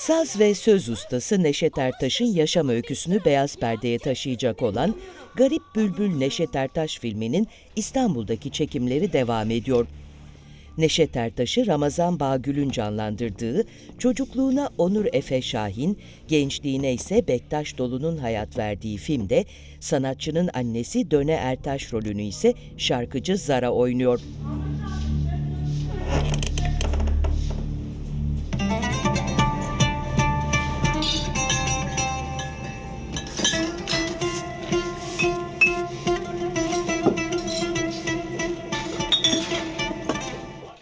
Saz ve söz ustası Neşet Ertaş'ın yaşam öyküsünü beyaz perdeye taşıyacak olan Garip Bülbül Neşet Ertaş filminin İstanbul'daki çekimleri devam ediyor. Neşet Ertaş'ı Ramazan Bağgül'ün canlandırdığı, çocukluğuna Onur Efe Şahin, gençliğine ise Bektaş Dolu'nun hayat verdiği filmde sanatçının annesi Döne Ertaş rolünü ise şarkıcı Zara oynuyor.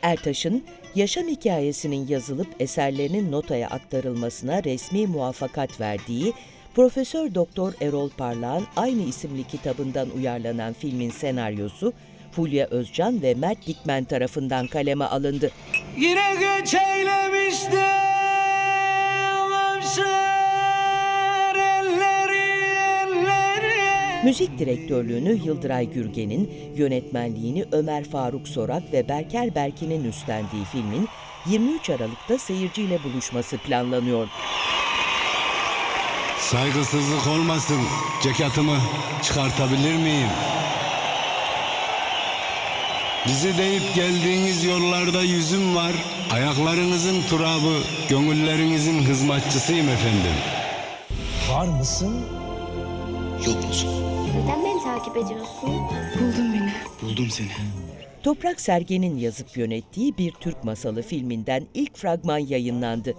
Ertaş'ın yaşam hikayesinin yazılıp eserlerinin notaya aktarılmasına resmi muvaffakat verdiği Profesör Doktor Erol Parlak'ın aynı isimli kitabından uyarlanan filmin senaryosu Fulya Özcan ve Mert Dikmen tarafından kaleme alındı. Yine eylemişti Müzik direktörlüğünü Yıldıray Gürgen'in, yönetmenliğini Ömer Faruk Sorak ve Berker Berkin'in üstlendiği filmin 23 Aralık'ta seyirciyle buluşması planlanıyor. Saygısızlık olmasın. Ceketimi çıkartabilir miyim? Bizi deyip geldiğiniz yollarda yüzüm var. Ayaklarınızın turabı, gönüllerinizin hizmetçisiyim efendim. Var mısın? Yok musun? Neden beni takip ediyorsun? Buldum seni. Toprak Sergen'in yazıp yönettiği bir Türk masalı filminden ilk fragman yayınlandı.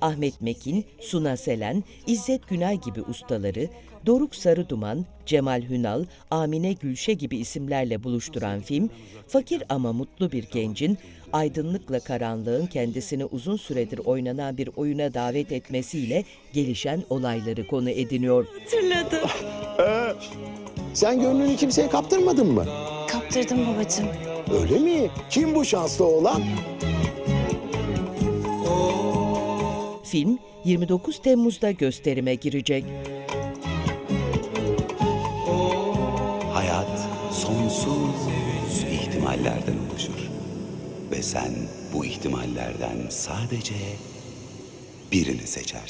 Ahmet Mekin, Suna Selen, İzzet Günay gibi ustaları, Doruk Sarıduman, Cemal Hünal, Amine Gülşe gibi isimlerle buluşturan film, fakir ama mutlu bir gencin aydınlıkla karanlığın kendisini uzun süredir oynanan bir oyuna davet etmesiyle gelişen olayları konu ediniyor. Sen gönlünü kimseye kaptırmadın mı? Kaptırdım babacığım. Öyle mi? Kim bu şanslı oğlan? Film 29 Temmuz'da gösterime girecek. Hayat sonsuz ihtimallerden oluşur. Ve sen bu ihtimallerden sadece birini seçersin.